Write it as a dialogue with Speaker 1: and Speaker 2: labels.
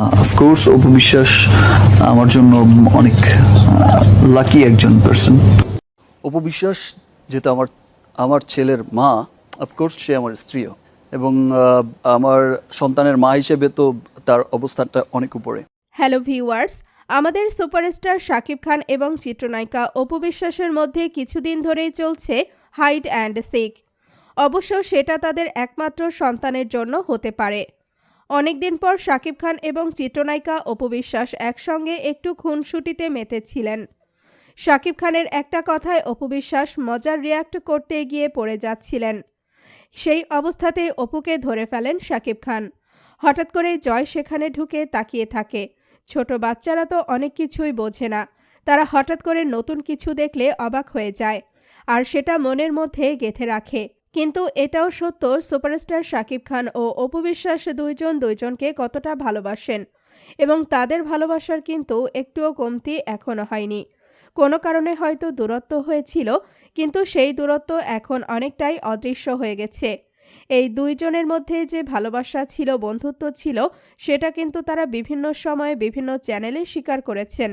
Speaker 1: Of course Apu Biswas আমার জন্য অনেক লাকি একজন পার্সন অপু বিশ্বাস যেহেতু আমার আমার ছেলের মা অফকোর্স সে আমার স্ত্রীও। এবং আমার সন্তানের মা হিসেবে তো তার অবস্থানটা অনেক উপরে।
Speaker 2: হ্যালো ভিউয়ার্স আমাদের সুপারস্টার শাকিব খান এবং চিত্রনায়িকা অপু বিশ্বাসের মধ্যে কিছুদিন ধরেই চলছে হাইড অ্যান্ড সিক অবশ্য সেটা তাদের একমাত্র সন্তানের জন্য হতে পারে। অনেকদিন পর শাকিব খান এবং চিত্রনায়িকা অপু বিশ্বাস একসঙ্গে একটু খুনসুটিতে মেতেছিলেন। শাকিব খানের একটা কথায় অপু বিশ্বাস মজার রিয়াক্ট করতে গিয়ে পড়ে যাচ্ছিলেন। সেই অবস্থাতেই অপুকে ধরে ফেলেন শাকিব খান। হঠাৎ করে জয় সেখানে ঢুকে তাকিয়ে থাকে। ছোট বাচ্চারা তো অনেক কিছুই বোঝে না। তারা হঠাৎ করে নতুন কিছু দেখলে অবাক হয়ে যায়। আর সেটা মনের মধ্যে গেঁথে রাখে। কিন্তু এটাও সত্য, সুপারস্টার শাকিব খান ও অপু বিশ্বাস দুইজন দুইজনকে কতটা ভালোবাসেন এবং তাদের ভালোবাসার কিন্তু একটুও কমতি এখনও হয়নি। কোনো কারণে হয়তো দূরত্ব হয়েছিল, কিন্তু সেই দূরত্ব এখন অনেকটাই অদৃশ্য হয়ে গেছে। এই দুইজনের মধ্যে যে ভালোবাসা ছিল, বন্ধুত্ব ছিল, সেটা কিন্তু তারা বিভিন্ন সময়ে বিভিন্ন চ্যানেলে স্বীকার করেছেন।